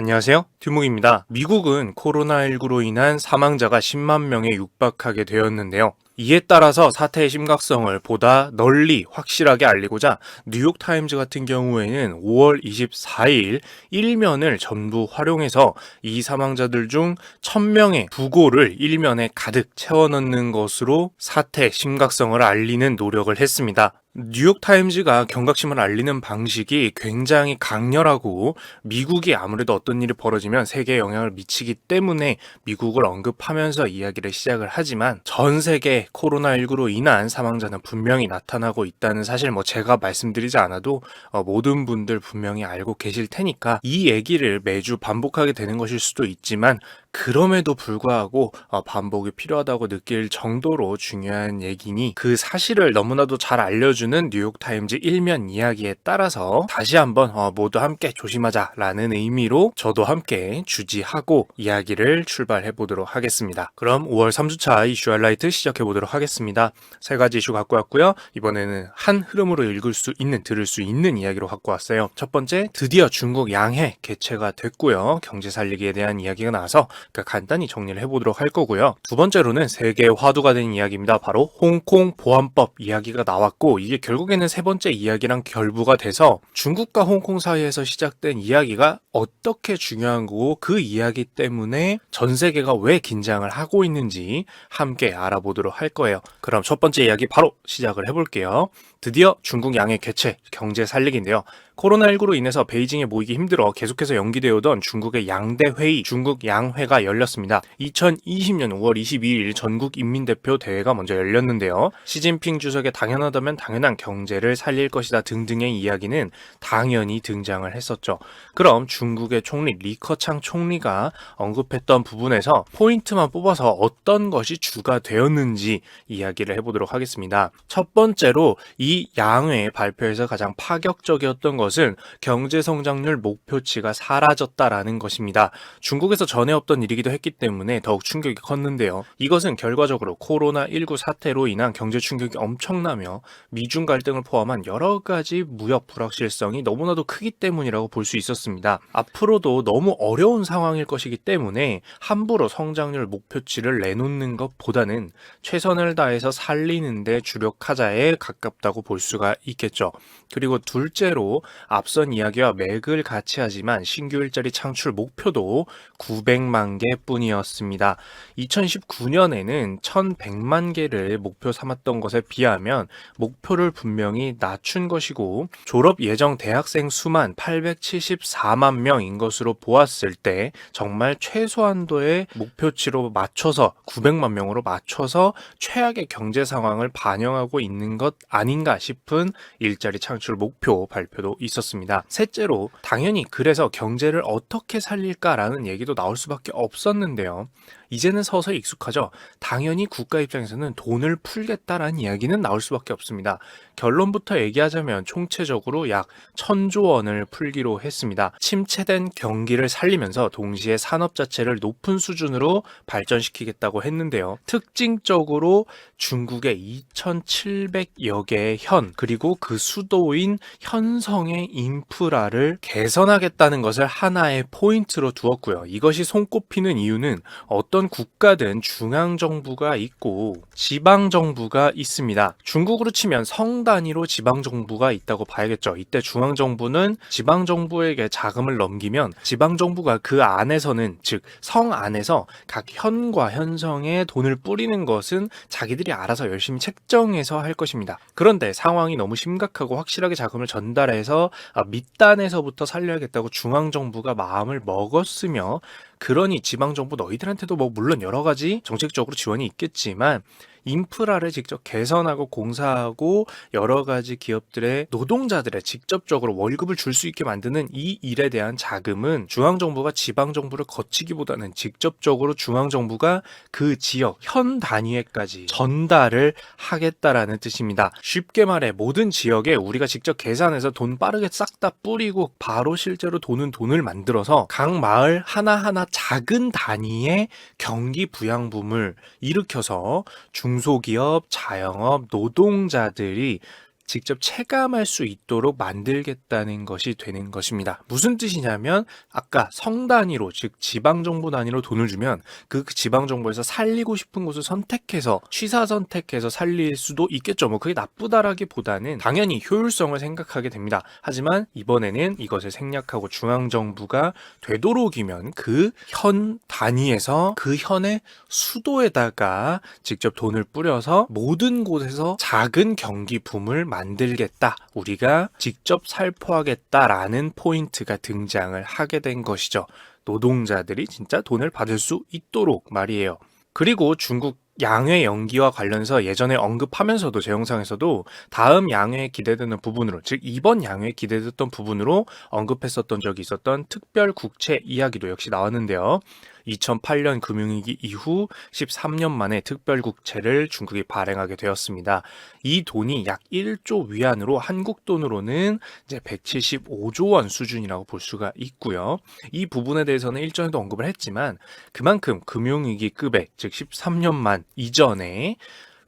안녕하세요. 듀목입니다. 미국은 코로나19로 인한 사망자가 10만 명에 육박하게 되었는데요. 이에 따라서 사태의 심각성을 보다 널리 확실하게 알리고자 뉴욕타임즈 같은 경우에는 5월 24일 일면을 전부 활용해서 이 사망자들 중 1000명의 부고를 일면에 가득 채워 넣는 것으로 사태 심각성을 알리는 노력을 했습니다. 뉴욕타임즈가 경각심을 알리는 방식이 굉장히 강렬하고 미국이 아무래도 어떤 일이 벌어지면 세계에 영향을 미치기 때문에 미국을 언급하면서 이야기를 시작을 하지만 전 세계 코로나19로 인한 사망자는 분명히 나타나고 있다는 사실 뭐 제가 말씀드리지 않아도 어, 모든 분들 분명히 알고 계실 테니까 이 얘기를 매주 반복하게 되는 것일 수도 있지만 그럼에도 불구하고 어, 반복이 필요하다고 느낄 정도로 중요한 얘기니 그 사실을 너무나도 잘 알려주는 뉴욕타임즈 일면 이야기에 따라서 다시 한번 어, 모두 함께 조심하자라는 의미로 저도 함께 주지하고 이야기를 출발해 보도록 하겠습니다. 그럼 5월 3주차 이슈 하이라이트 시작해 보도록 하겠습니다. 세 가지 이슈 갖고 왔고요. 이번에는 한 흐름으로 읽을 수 있는 들을 수 있는 이야기로 갖고 왔어요. 첫 번째 드디어 중국 양해 개최가 됐고요. 경제 살리기에 대한 이야기가 나와서 그 간단히 정리를 해보도록 할 거고요. 두 번째로는 세계 화두가 된 이야기입니다. 바로 홍콩 보안법 이야기가 나왔고 이게 결국에는 세 번째 이야기랑 결부가 돼서 중국과 홍콩 사이에서 시작된 이야기가 어떻게 중요한 거고 그 이야기 때문에 전 세계가 왜 긴장을 하고 있는지 함께 알아보도록 할 거예요. 그럼 첫 번째 이야기 바로 시작을 해볼게요. 드디어 중국 양해 개최 경제 살리기인데요. 코로나19로 인해서 베이징에 모이기 힘들어 계속해서 연기되어 오던 중국의 양대 회의, 중국 양회가 열렸습니다. 2020년 5월 22일 전국 인민대표 대회가 먼저 열렸는데요. 시진핑 주석의 당연하다면 당연한 경제를 살릴 것이다 등등의 이야기는 당연히 등장을 했었죠. 그럼 중국의 총리 리커창 총리가 언급했던 부분에서 포인트만 뽑아서 어떤 것이 주가 되었는지 이야기를 해보도록 하겠습니다. 첫 번째로 이 양회 발표에서 가장 파격적이었던 것은 경제 성장률 목표치가 사라졌다라는 것입니다. 중국에서 전에 없던 일이기도 했기 때문에 더욱 충격이 컸는데요. 이것은 결과적으로 코로나19 사태로 인한 경제 충격이 엄청나며 미중 갈등을 포함한 여러 가지 무역 불확실성이 너무나도 크기 때문이라고 볼 수 있었습니다. 앞으로도 너무 어려운 상황일 것이기 때문에 함부로 성장률 목표치를 내놓는 것보다는 최선을 다해서 살리는데 주력하자에 가깝다고 볼 수가 있겠죠. 그리고 둘째로 앞선 이야기와 맥을 같이 하지만 신규 일자리 창출 목표도 900만 개뿐이었습니다. 2019년에는 1100만 개를 목표 삼았던 것에 비하면 목표를 분명히 낮춘 것이고 졸업 예정 대학생 수만 874만 명인 것으로 보았을 때 정말 최소한도의 목표치로 맞춰서 900만 명으로 맞춰서 최악의 경제 상황을 반영하고 있는 것 아닌가 싶은 일자리 창출 목표 발표도 있었습니다. 셋째로 당연히 그래서 경제를 어떻게 살릴까라는 얘기도 나올 수밖에 없었는데요. 이제는 서서히 익숙하죠. 당연히 국가 입장에서는 돈을 풀겠다라는 이야기는 나올 수밖에 없습니다. 결론부터 얘기하자면 총체적으로 약 천조 원을 풀기로 했습니다. 침체된 경기를 살리면서 동시에 산업 자체를 높은 수준으로 발전시키겠다고 했는데요. 특징적으로 중국의 2,700여 개의 현 그리고 그 수도인 현성의 인프라를 개선하겠다는 것을 하나의 포인트로 두었고요. 이것이 손꼽히는 이유는 어떤 어떤 국가든 중앙 정부가 있고 지방 정부가 있습니다. 중국으로 치면 성 단위로 지방 정부가 있다고 봐야겠죠. 이때 중앙 정부는 지방 정부에게 자금을 넘기면 지방 정부가 그 안에서는 즉 성 안에서 각 현과 현성에 돈을 뿌리는 것은 자기들이 알아서 열심히 책정해서 할 것입니다. 그런데 상황이 너무 심각하고 확실하게 자금을 전달해서 아, 밑단에서부터 살려야겠다고 중앙 정부가 마음을 먹었으며 그러니 지방 정부 너희들한테도 뭐 물론 여러 가지 정책적으로 지원이 있겠지만 인프라를 직접 개선하고 공사하고 여러 가지 기업들의 노동자들의 직접적으로 월급을 줄 수 있게 만드는 이 일에 대한 자금은 중앙 정부가 지방 정부를 거치기보다는 직접적으로 중앙 정부가 그 지역 현 단위에까지 전달을 하겠다라는 뜻입니다. 쉽게 말해 모든 지역에 우리가 직접 계산해서 돈 빠르게 싹 다 뿌리고 바로 실제로 돈은 돈을 만들어서 각 마을 하나하나 작은 단위의 경기 부양붐을 일으켜서 중 중소기업, 자영업, 노동자들이 직접 체감할 수 있도록 만들겠다는 것이 되는 것입니다. 무슨 뜻이냐면 아까 성 단위로 즉 지방 정부 단위로 돈을 주면 그 지방 정부에서 살리고 싶은 곳을 선택해서 취사 선택해서 살릴 수도 있겠죠. 뭐 그게 나쁘다라기보다는 당연히 효율성을 생각하게 됩니다. 하지만 이번에는 이것을 생략하고 중앙 정부가 되도록이면 그 현 단위에서 그 현의 수도에다가 직접 돈을 뿌려서 모든 곳에서 작은 경기 붐을 만 들겠다. 우리가 직접 살포하겠다라는 포인트가 등장을 하게 된 것이죠. 노동자들이 진짜 돈을 받을 수 있도록 말이에요. 그리고 중국 양회 연기와 관련해서 예전에 언급하면서도 제 영상에서도 다음 양회에 기대되는 부분으로 즉 이번 양회에 기대됐던 부분으로 언급했었던 적이 있었던 특별 국채 이야기도 역시 나왔는데요. 2008년 금융위기 이후 13년 만에 특별국채를 중국이 발행하게 되었습니다. 이 돈이 약 1조 위안으로 한국 돈으로는 이제 175조 원 수준이라고 볼 수가 있고요. 이 부분에 대해서는 일전에도 언급을 했지만 그만큼 금융위기급의 즉 13년 만 이전에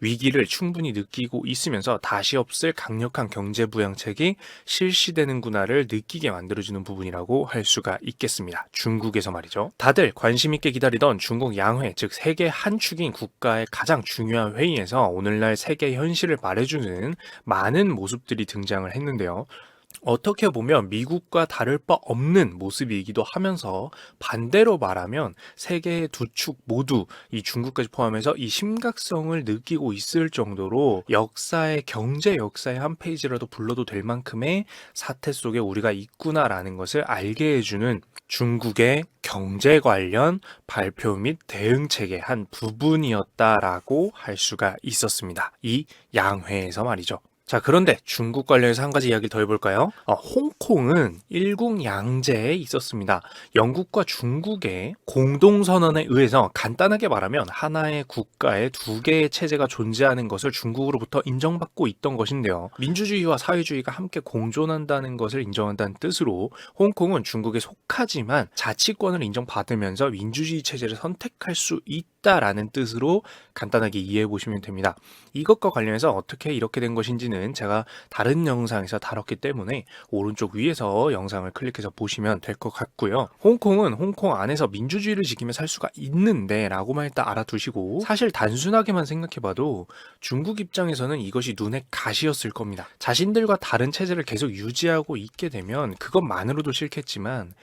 위기를 충분히 느끼고 있으면서 다시 없을 강력한 경제 부양책이 실시되는구나를 느끼게 만들어주는 부분이라고 할 수가 있겠습니다. 중국에서 말이죠. 다들 관심 있게 기다리던 중국 양회, 즉 세계 한 축인 국가의 가장 중요한 회의에서 오늘날 세계 현실을 말해주는 많은 모습들이 등장을 했는데요. 어떻게 보면 미국과 다를 바 없는 모습이기도 하면서 반대로 말하면 세계의 두 축 모두 이 중국까지 포함해서 이 심각성을 느끼고 있을 정도로 역사의 경제 역사의 한 페이지라도 불러도 될 만큼의 사태 속에 우리가 있구나라는 것을 알게 해주는 중국의 경제 관련 발표 및 대응 체계 한 부분이었다라고 할 수가 있었습니다. 이 양회에서 말이죠. 자, 그런데 중국 관련해서 한 가지 이야기를 더 해볼까요? 어, 홍콩은 일국양제에 있었습니다. 영국과 중국의 공동선언에 의해서 간단하게 말하면 하나의 국가에 두 개의 체제가 존재하는 것을 중국으로부터 인정받고 있던 것인데요. 민주주의와 사회주의가 함께 공존한다는 것을 인정한다는 뜻으로 홍콩은 중국에 속하지만 자치권을 인정받으면서 민주주의 체제를 선택할 수 있다 라는 뜻으로 간단하게 이해해 보시면 됩니다. 이것과 관련해서 어떻게 이렇게 된 것인지는 제가 다른 영상에서 다뤘기 때문에 오른쪽 위에서 영상을 클릭해서 보시면 될 것 같고요. 홍콩은 홍콩 안에서 민주주의를 지키며 살 수가 있는데 라고만 일단 알아두시고 사실 단순하게만 생각해봐도 중국 입장에서는 이것이 눈에 가시였을 겁니다. 자신들과 다른 체제를 계속 유지하고 있게 되면 그것만으로도 싫겠지만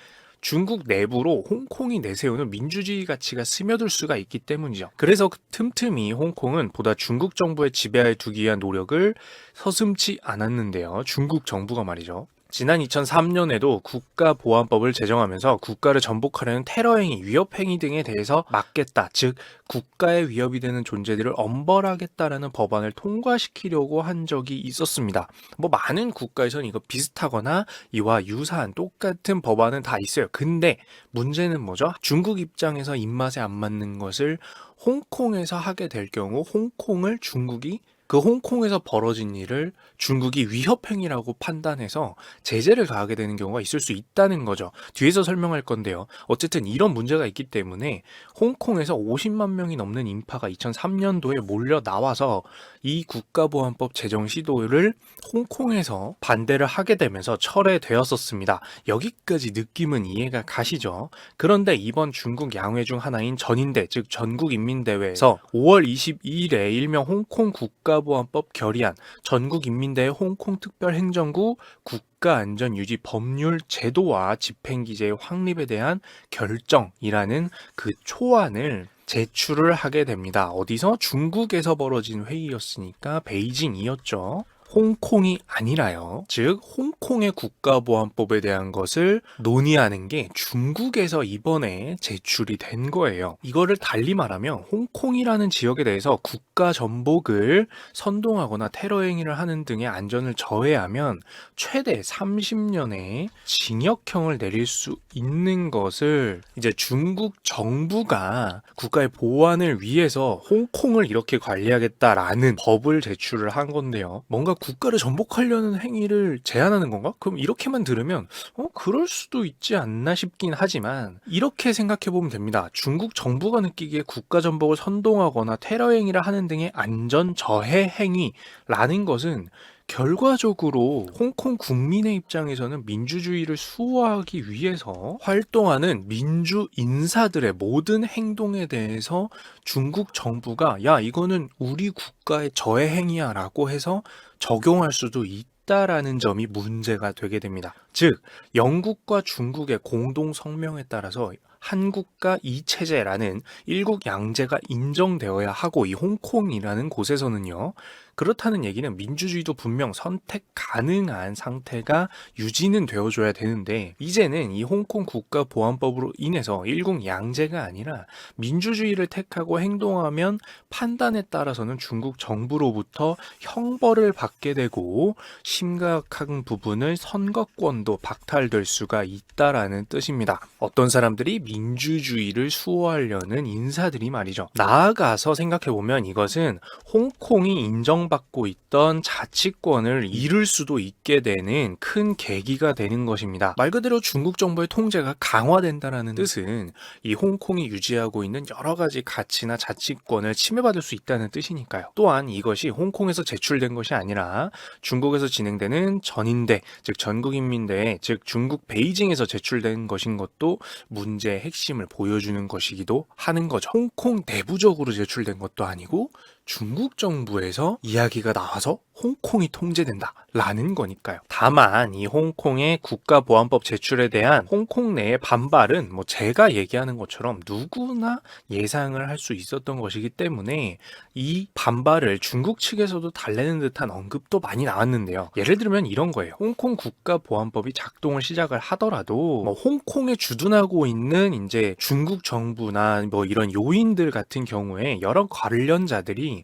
중국 내부로 홍콩이 내세우는 민주주의 가치가 스며들 수가 있기 때문이죠. 그래서 그 틈틈이 홍콩은 보다 중국 정부의 지배하에 두기 위한 노력을 서슴지 않았는데요. 중국 정부가 말이죠. 지난 2003년에도 국가보안법을 제정하면서 국가를 전복하려는 테러행위, 위협행위 등에 대해서 막겠다. 즉, 국가의 위협이 되는 존재들을 엄벌하겠다라는 법안을 통과시키려고 한 적이 있었습니다. 뭐 많은 국가에서는 이거 비슷하거나 이와 유사한 똑같은 법안은 다 있어요. 근데 문제는 뭐죠? 중국 입장에서 입맛에 안 맞는 것을 홍콩에서 하게 될 경우 홍콩을 중국이 그 홍콩에서 벌어진 일을 중국이 위협행위라고 판단해서 제재를 가하게 되는 경우가 있을 수 있다는 거죠. 뒤에서 설명할 건데요. 어쨌든 이런 문제가 있기 때문에 홍콩에서 50만 명이 넘는 인파가 2003년도에 몰려 나와서 이 국가보안법 제정 시도를 홍콩에서 반대를 하게 되면서 철회되었었습니다. 여기까지 느낌은 이해가 가시죠? 그런데 이번 중국 양회 중 하나인 전인대, 즉 전국인민대회에서 5월 22일에 일명 홍콩 국가 보안법 결의안, 전국인민대회 홍콩특별행정구 국가안전유지 법률 제도와 집행기재의 확립에 대한 결정이라는 그 초안을 제출을 하게 됩니다. 어디서? 중국에서 벌어진 회의였으니까 베이징이었죠. 홍콩이 아니라요. 즉, 홍콩의 국가보안법에 대한 것을 논의하는 게 중국에서 이번에 제출이 된 거예요. 이거를 달리 말하면 홍콩이라는 지역에 대해서 국가 전복을 선동하거나 테러 행위를 하는 등의 안전을 저해하면 최대 30년의 징역형을 내릴 수 있는 것을 이제 중국 정부가 국가의 보안을 위해서 홍콩을 이렇게 관리하겠다라는 법을 제출을 한 건데요. 뭔가 국가를 전복하려는 행위를 제한하는 건가? 그럼 이렇게만 들으면 어 그럴 수도 있지 않나 싶긴 하지만 이렇게 생각해 보면 됩니다. 중국 정부가 느끼기에 국가 전복을 선동하거나 테러 행위를 하는 등의 안전 저해 행위라는 것은 결과적으로 홍콩 국민의 입장에서는 민주주의를 수호하기 위해서 활동하는 민주 인사들의 모든 행동에 대해서 중국 정부가 야 이거는 우리 국가의 저해 행위야라고 해서 적용할 수도 있다 라는 점이 문제가 되게 됩니다. 즉 영국과 중국의 공동 성명에 따라서 한국과 이체제라는 일국 양제가 인정되어야 하고 이 홍콩이라는 곳에서는요. 그렇다는 얘기는 민주주의도 분명 선택 가능한 상태가 유지는 되어줘야 되는데 이제는 이 홍콩 국가보안법으로 인해서 일국 양제가 아니라 민주주의를 택하고 행동하면 판단에 따라서는 중국 정부로부터 형벌을 받게 되고 심각한 부분을 선거권도 박탈될 수가 있다라는 뜻입니다. 어떤 사람들이 민주주의를 수호하려는 인사들이 말이죠. 나아가서 생각해보면 이것은 홍콩이 인정 받고 있던 자치권을 잃을 수도 있게 되는 큰 계기가 되는 것입니다. 말 그대로 중국 정부의 통제가 강화된다라는 뜻은 이 홍콩이 유지하고 있는 여러 가지 가치나 자치권을 침해받을 수 있다는 뜻이니까요. 또한 이것이 홍콩에서 제출된 것이 아니라 중국에서 진행되는 전인대, 즉 전국인민대회, 즉 중국 베이징에서 제출된 것인 것도 문제의 핵심을 보여주는 것이기도 하는 거죠. 홍콩 내부적으로 제출된 것도 아니고 중국 정부에서 이야기가 나와서 홍콩이 통제된다라는 거니까요. 다만 이 홍콩의 국가보안법 제출에 대한 홍콩 내의 반발은 뭐 제가 얘기하는 것처럼 누구나 예상을 할 수 있었던 것이기 때문에 이 반발을 중국 측에서도 달래는 듯한 언급도 많이 나왔는데요. 예를 들면 이런 거예요. 홍콩 국가보안법이 작동을 시작을 하더라도 뭐 홍콩에 주둔하고 있는 이제 중국 정부나 뭐 이런 요인들 같은 경우에 여러 관련자들이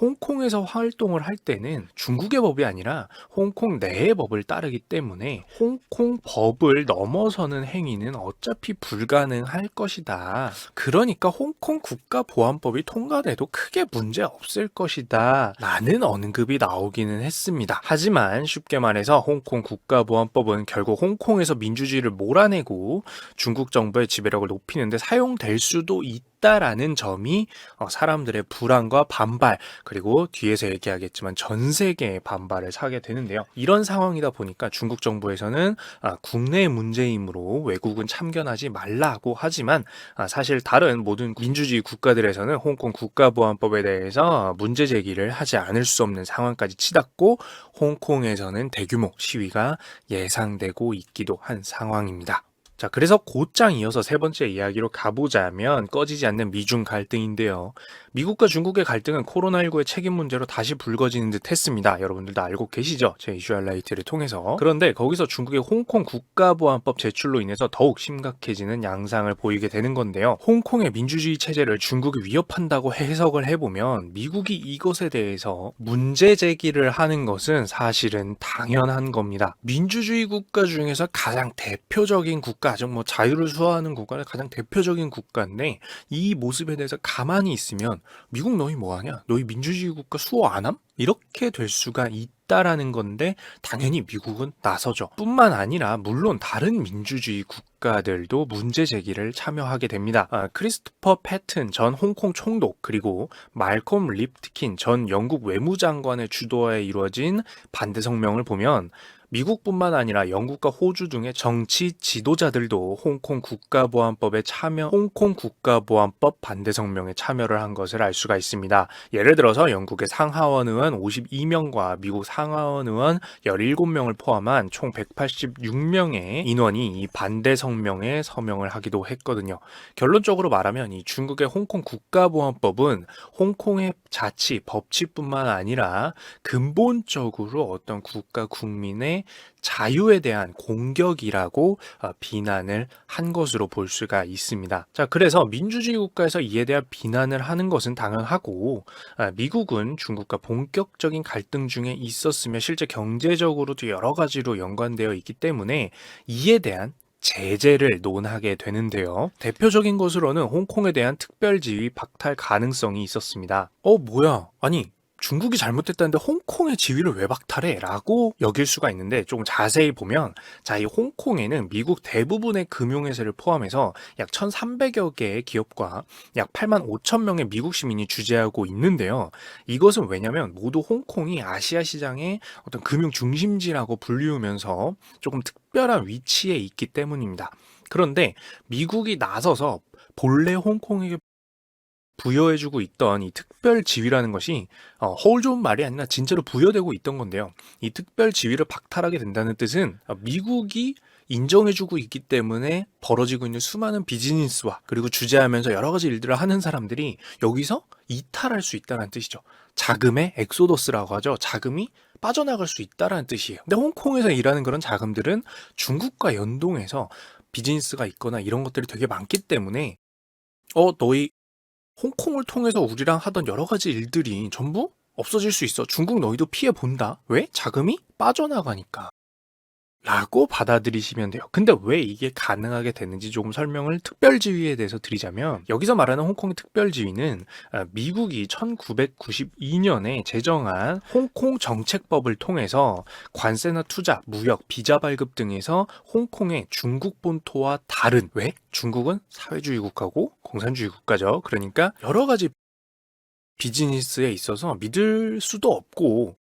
홍콩에서 활동을 할 때는 중국의 법이 아니라 홍콩 내의 법을 따르기 때문에 홍콩 법을 넘어서는 행위는 어차피 불가능할 것이다. 그러니까 홍콩 국가보안법이 통과돼도 크게 문제 없을 것이다. 라는 언급이 나오기는 했습니다. 하지만 쉽게 말해서 홍콩 국가보안법은 결국 홍콩에서 민주주의를 몰아내고 중국 정부의 지배력을 높이는데 사용될 수도 있다. 라는 점이 어, 사람들의 불안과 반발 그리고 뒤에서 얘기하겠지만 전 세계의 반발을 사게 되는데요. 이런 상황이다 보니까 중국 정부에서는 아, 국내 문제이므로 외국은 참견하지 말라고 하지만 아, 사실 다른 모든 민주주의 국가들에서는 홍콩 국가보안법에 대해서 문제 제기를 하지 않을 수 없는 상황까지 치닫고 홍콩에서는 대규모 시위가 예상되고 있기도 한 상황입니다. 자, 그래서 곧장 이어서 세 번째 이야기로 가보자면 꺼지지 않는 미중 갈등인데요. 미국과 중국의 갈등은 코로나19의 책임 문제로 다시 불거지는 듯 했습니다. 여러분들도 알고 계시죠? 제 이슈 알라이트를 통해서. 그런데 거기서 중국의 홍콩 국가보안법 제출로 인해서 더욱 심각해지는 양상을 보이게 되는 건데요. 홍콩의 민주주의 체제를 중국이 위협한다고 해석을 해보면 미국이 이것에 대해서 문제 제기를 하는 것은 사실은 당연한 겁니다. 민주주의 국가 중에서 가장 대표적인 국가, 뭐 자유를 수호하는 국가는 가장 대표적인 국가인데 이 모습에 대해서 가만히 있으면 미국 너희 뭐하냐? 너희 민주주의 국가 수호 안 함? 이렇게 될 수가 있다라는 건데 당연히 미국은 나서죠. 뿐만 아니라 물론 다른 민주주의 국가들도 문제 제기를 참여하게 됩니다. 아, 크리스토퍼 패튼 전 홍콩 총독 그리고 말콤 립트킨 전 영국 외무장관의 주도하에 이루어진 반대 성명을 보면 미국뿐만 아니라 영국과 호주 등의 정치 지도자들도 홍콩 국가보안법에 참여, 홍콩 국가보안법 반대 성명에 참여를 한 것을 알 수가 있습니다. 예를 들어서 영국의 상하원 의원 52명과 미국 상하원 의원 17명을 포함한 총 186명의 인원이 이 반대 성명에 서명을 하기도 했거든요. 결론적으로 말하면 이 중국의 홍콩 국가보안법은 홍콩의 자치, 법치뿐만 아니라 근본적으로 어떤 국가 국민의 자유에 대한 공격이라고 어, 비난을 한 것으로 볼 수가 있습니다. 자, 그래서 민주주의 국가에서 이에 대한 비난을 하는 것은 당연하고 아, 미국은 중국과 본격적인 갈등 중에 있었으며 실제 경제적으로도 여러 가지로 연관되어 있기 때문에 이에 대한 제재를 논하게 되는데요. 대표적인 것으로는 홍콩에 대한 특별지위 박탈 가능성이 있었습니다. 어, 뭐야? 아니, 중국이 잘못했다는데 홍콩의 지위를 왜 박탈해? 라고 여길 수가 있는데 조금 자세히 보면 자, 이 홍콩에는 미국 대부분의 금융회사를 포함해서 약 1,300여 개의 기업과 약 8만 5천 명의 미국 시민이 주재하고 있는데요. 이것은 왜냐면 모두 홍콩이 아시아 시장의 어떤 금융 중심지라고 불리우면서 조금 특별한 위치에 있기 때문입니다. 그런데 미국이 나서서 본래 홍콩에게 부여해주고 있던 이 특별 지위라는 것이 어, 허울 좋은 말이 아니라 진짜로 부여되고 있던 건데요. 이 특별 지위를 박탈하게 된다는 뜻은 어, 미국이 인정해주고 있기 때문에 벌어지고 있는 수많은 비즈니스와 그리고 주재하면서 여러 가지 일들을 하는 사람들이 여기서 이탈할 수 있다는 뜻이죠. 자금의 엑소더스라고 하죠. 자금이 빠져나갈 수 있다라는 뜻이에요. 근데 홍콩에서 일하는 그런 자금들은 중국과 연동해서 비즈니스가 있거나 이런 것들이 되게 많기 때문에 어 너희 홍콩을 통해서 우리랑 하던 여러 가지 일들이 전부 없어질 수 있어. 중국 너희도 피해 본다. 왜? 자금이 빠져나가니까. 라고 받아들이시면 돼요. 근데 왜 이게 가능하게 됐는지 조금 설명을 특별지위에 대해서 드리자면 여기서 말하는 홍콩의 특별지위는 아, 미국이 1992년에 제정한 홍콩 정책법을 통해서 관세나 투자, 무역, 비자 발급 등에서 홍콩의 중국 본토와 다른 왜? 중국은 사회주의 국가고 공산주의 국가죠. 그러니까 여러 가지 비즈니스에 있어서 믿을 수도 없고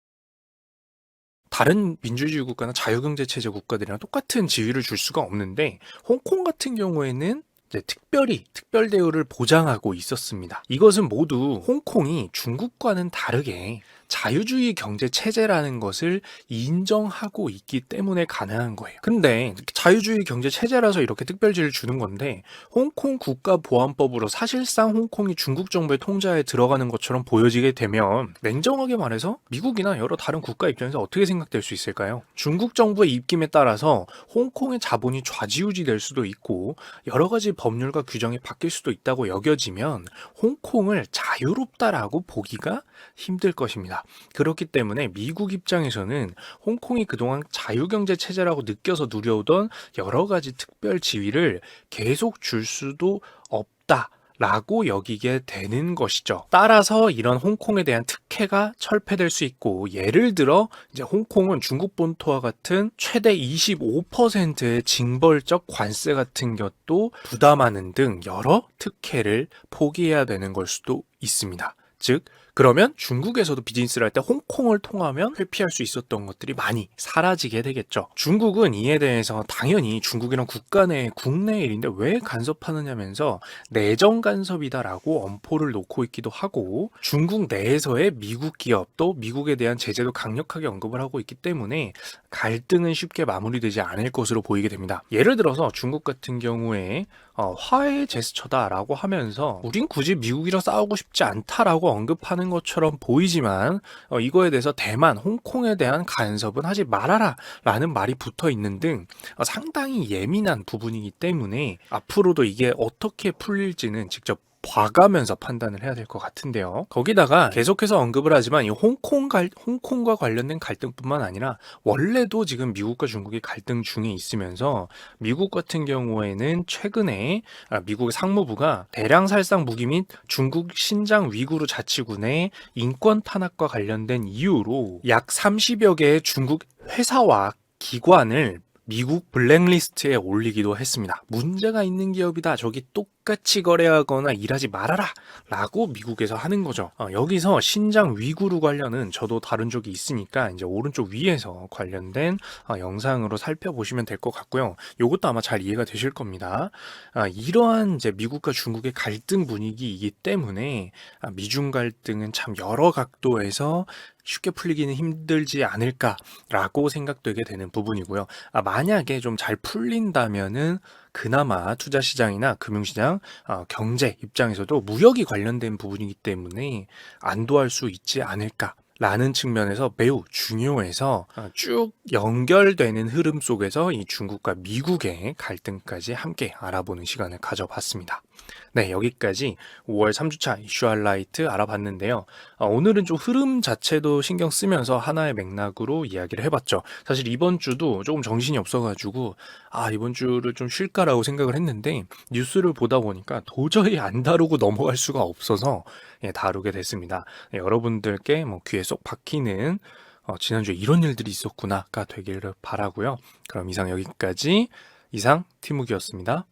다른 민주주의 국가나 자유경제 체제 국가들이랑 똑같은 지위를 줄 수가 없는데 홍콩 같은 경우에는 특별히 특별 대우를 보장하고 있었습니다. 이것은 모두 홍콩이 중국과는 다르게 자유주의 경제 체제라는 것을 인정하고 있기 때문에 가능한 거예요. 근데 자유주의 경제 체제라서 이렇게 특별지를 주는 건데 홍콩 국가보안법으로 사실상 홍콩이 중국 정부의 통제하에 들어가는 것처럼 보여지게 되면 냉정하게 말해서 미국이나 여러 다른 국가 입장에서 어떻게 생각될 수 있을까요? 중국 정부의 입김에 따라서 홍콩의 자본이 좌지우지 될 수도 있고 여러 가지 법률과 규정이 바뀔 수도 있다고 여겨지면 홍콩을 자유롭다라고 보기가 힘들 것입니다. 그렇기 때문에 미국 입장에서는 홍콩이 그동안 자유경제 체제라고 느껴서 누려오던 여러 가지 특별 지위를 계속 줄 수도 없다. 라고 여기게 되는 것이죠. 따라서 이런 홍콩에 대한 특혜가 철폐될 수 있고 예를 들어 이제 홍콩은 중국 본토와 같은 최대 25%의 징벌적 관세 같은 것도 부담하는 등 여러 특혜를 포기해야 되는 걸 수도 있습니다. 즉 그러면 중국에서도 비즈니스를 할 때 홍콩을 통하면 회피할 수 있었던 것들이 많이 사라지게 되겠죠. 중국은 이에 대해서 당연히 중국이란 국가 내 국내 일인데 왜 간섭하느냐면서 내정 간섭이다라고 엄포를 놓고 있기도 하고 중국 내에서의 미국 기업도 미국에 대한 제재도 강력하게 언급을 하고 있기 때문에 갈등은 쉽게 마무리되지 않을 것으로 보이게 됩니다. 예를 들어서 중국 같은 경우에 어, 화해의 제스처다라고 하면서 우린 굳이 미국이랑 싸우고 싶지 않다라고 언급하는 것처럼 보이지만 어, 이거에 대해서 대만, 홍콩에 대한 간섭은 하지 말아라 라는 말이 붙어 있는 등 어, 상당히 예민한 부분이기 때문에 앞으로도 이게 어떻게 풀릴지는 직접 봐가면서 판단을 해야 될 것 같은데요. 거기다가 계속해서 언급을 하지만 이 홍콩 갈, 홍콩과 관련된 갈등뿐만 아니라 원래도 지금 미국과 중국이 갈등 중에 있으면서 미국 같은 경우에는 최근에 아, 미국의 상무부가 대량 살상 무기 및 중국 신장 위구르 자치군의 인권 탄압과 관련된 이유로 약 30여 개의 중국 회사와 기관을 미국 블랙리스트에 올리기도 했습니다. 문제가 있는 기업이다. 저기 똑같이 거래하거나 일하지 말아라. 라고 미국에서 하는 거죠. 어, 여기서 신장 위구르 관련은 저도 다룬 적이 있으니까 이제 오른쪽 위에서 관련된 어, 영상으로 살펴보시면 될 것 같고요. 이것도 아마 잘 이해가 되실 겁니다. 아, 이러한 이제 미국과 중국의 갈등 분위기이기 때문에 아, 미중 갈등은 참 여러 각도에서 쉽게 풀리기는 힘들지 않을까라고 생각되게 되는 부분이고요. 아, 만약에 좀 잘 풀린다면은 그나마 투자 시장이나 금융 시장, 어, 경제 입장에서도 무역이 관련된 부분이기 때문에 안도할 수 있지 않을까. 라는 측면에서 매우 중요해서 어, 쭉 연결되는 흐름 속에서 이 중국과 미국의 갈등까지 함께 알아보는 시간을 가져봤습니다. 네, 여기까지 5월 3주차 이슈 하이라이트 알아봤는데요. 아, 오늘은 좀 흐름 자체도 신경 쓰면서 하나의 맥락으로 이야기를 해봤죠. 사실 이번 주도 조금 정신이 없어가지고, 아, 이번 주를 좀 쉴까라고 생각을 했는데, 뉴스를 보다 보니까 도저히 안 다루고 넘어갈 수가 없어서, 예, 다루게 됐습니다. 예, 여러분들께 뭐 귀에 쏙 박히는, 어, 지난주에 이런 일들이 있었구나가 되기를 바라고요. 그럼 이상 여기까지, 이상 티무기였습니다.